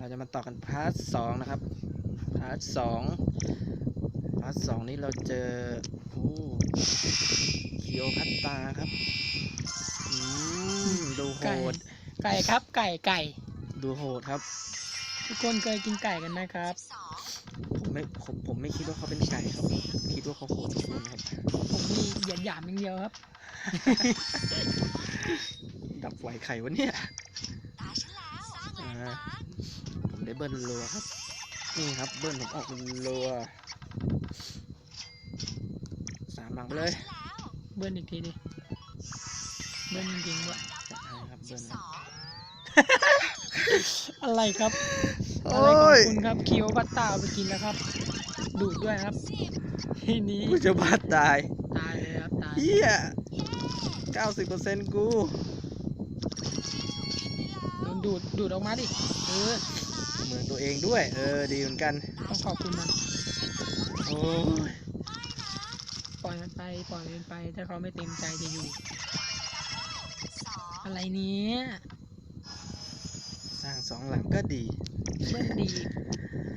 เราจะมาต่อกันพาร์ทสองนะครับ พาร์ทสองพาร์ทสองนี้เราเจอโอ้เคียวพัตตาครับอืมดูโหไก่ดไก่ครับ ไก่ไก่ ดูโหดครับ ทุกคนเคยกินไก่กันไหมครับ ผมไม่ผมผมไม่คิดว่าเขาเป็นไก่ครับ คิดว่าเขาโหดจริงๆครับ ผมนี่เหยียดหยามอย่างเดียวครับ ดับไฟไข่วะเนี่ยอ่าผม ได้เบิ้ลรัวครับ นี่ครับเบิ้ลผมออกรัวสามหลังไปเลย เบิ้ลอีกทีดิ เบิ้ลจริงๆด้วยจัดให้ครับเบิ้ลครับอะไรครับโอ้อะไรของยคุณครับเคี้ยวพัตตาเอาไปกินแล้วครับ ดูดด้วยครับ ทีนี้กูจะบาดตาย ตายเลยครับตาย เฮียเก้าสิบเปอร์เซ็นต์กูโดนดูดดูดออกมาดิ เออ เหมือนตัวเองด้วย เออ ดีเหมือนกัน ต้องขอบคุณมัน โอ้ยปล่อยมันไป ปล่อยมันไป ถ้าเขาไม่เต็มใจจะอยู่ อะไรเนี้ย สร้างสองหลังก็ดี เบิ้ลดี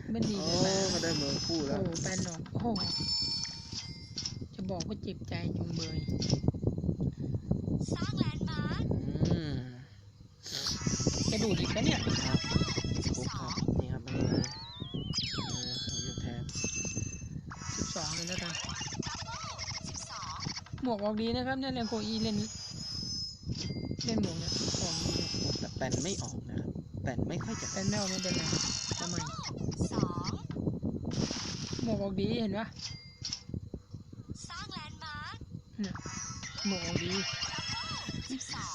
เบิ้ลดีโอ้เลยเขาได้เมืองคู่โอ้แล้ว โหแปนหนอกโอ้โหจะบอกว่าเจ็บใจจุงเบย อืม จะ ดูดอีกแล้วเนี่ยครับครบครับนี่ครับมันเลยเออเราอยู่แทนสิบสองเลยแล้วกันหมวกออกดีนะครับเนี่ยเล่นโคอีเล่นเล่นหมวกเนี่ยออกดีเลยแต่แปนไม่ออกนะครับแปนไม่ค่อยจะเป็นแมวไม่เป็นไรทำไมหมวกออกดีเห็นปะเนี่ยหมวกออกดี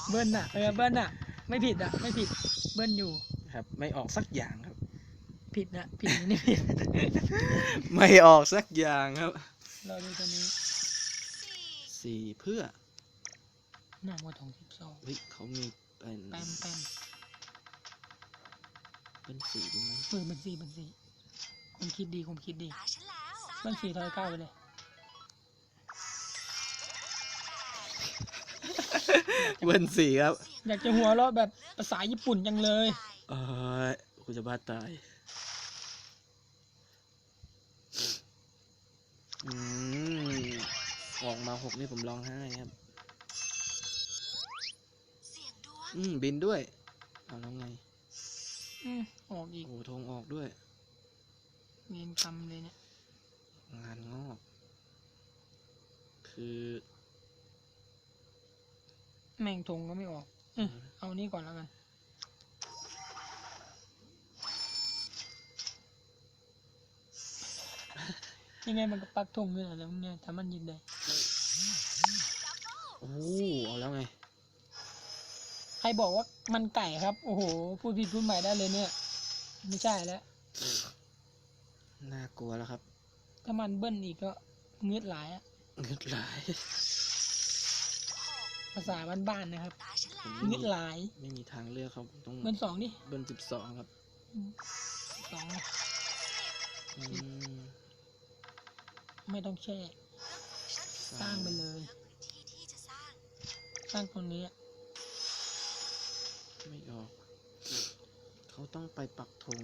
เบิ้ลน่ะเออเบิ้ลน่ะไม่ผิดอะ ไม่ผิดเบิ้ลอยู่ ครับ ไม่ออกสักอย่างครับ ผิดนะผิดนี่ผิดไม่ออกสักอย่างครับเราดูตัวนี้สี่เพื่อหน้ามาทองสิบสองเฮ้ยเขามีเป็นแปมแปมเป็นสีดีไหมเออเป็นสี่เป็นสี่ผมคิดดีผมคิดดีมันสี่ร้อยเก้าไปเลยเบิ้ลสีครับ อยากจะหัวเราะแบบภาษาญี่ปุ่นจังเลย เออกูจะบ้าตาย อืมออกมาหกนี่ผมร้องไห้ครับอืม บินด้วย เอาแล้วไง อืมออกอีกโอ้ธงออกด้วย เรียนคำเลยเนี่ย งานงอก คือ แม่งทงก็ไม่ออกเออเอานี้ก่อนแล้วกัน ยังไงมันก็ปักธงด้วยนะแล้วเนี่ยถ้ามันยินได้ โอ้เอาแล้วไง ใครบอกว่ามันไก่ครับ โอ้โห พูดผิดพูดใหม่ได้เลยเนี่ย ไม่ใช่แล้วน่ากลัวแล้วครับ ถ้ามันเบิ้ลอีกก็เงือดหลายอะ เงืดหลายภาษาบ้านๆนะครับผมเงืไม่อดมีหลาย ไม่มีทางเลือกครับผมต้องเบิ้ลสองดิเบิ้ลสิบสองครับสองอืมไม่ต้องแช่สร้างไปเลย สร้างตรงนี้อะไม่ออก เขาต้องไปปักธง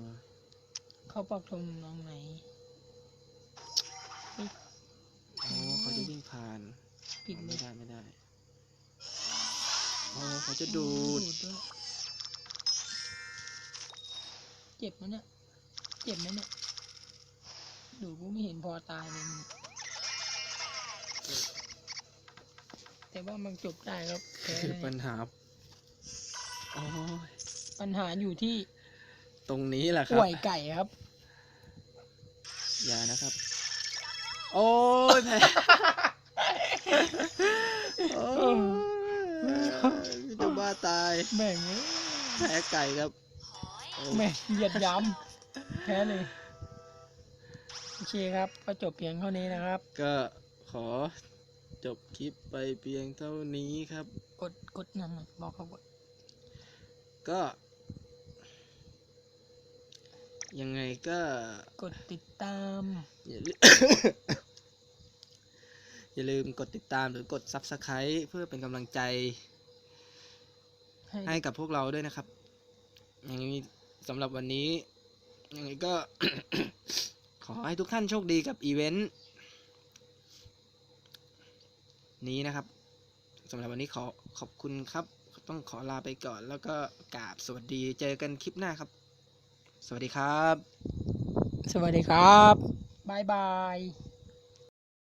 เขาปักธงน้องไหนโอ้เขาจะวิ่งผ่านปิดเลไม่ยได้ไม่ได้โอ้ เขาจะดูด ด้วยเจ็บไหมเนี่ย เจ็บไหมเนี่ย ดูกูไม่เห็นพอตายเลยมึงแต่ว่ามันจบได้ครับแพ้คือเลยปัญหาโอ้ยปัญหาอยู่ที่ตรงนี้แหละครัป่บ วยไก่ครับ อย่านะครับ โอ้ยแพ้โอ้ยจะบ้าตาย แม่งเอ้ยแพ้ไก่ครับโอ้แม่งเหยียดย้ำแพ้เลยโอเคครับ ก็จบเพียงเท่านี้นะครับ ก็ขอจบคลิปไปเพียงเท่านี้ครับ กดกดนั่นน่ะบอกเขากดก็ ยังไงก็ กดติดตาม อย่าลืม อย่าลืมกดติดตามหรือกด Subscribe เพื่อเป็นกำลังใจให้ ให้กับพวกเราด้วยนะครับ อย่างนี้สำหรับวันนี้ยังไงก็ ขอให้ทุกท่านโชคดีกับอีเวนต์นี้นะครับสำหรับวันนี้ขอขอบคุณครับ ต้องขอลาไปก่อน แล้วก็กราบสวัสดีเจอกันคลิปหน้าครับ สวัสดีครับ สวัสดีครับบายบาย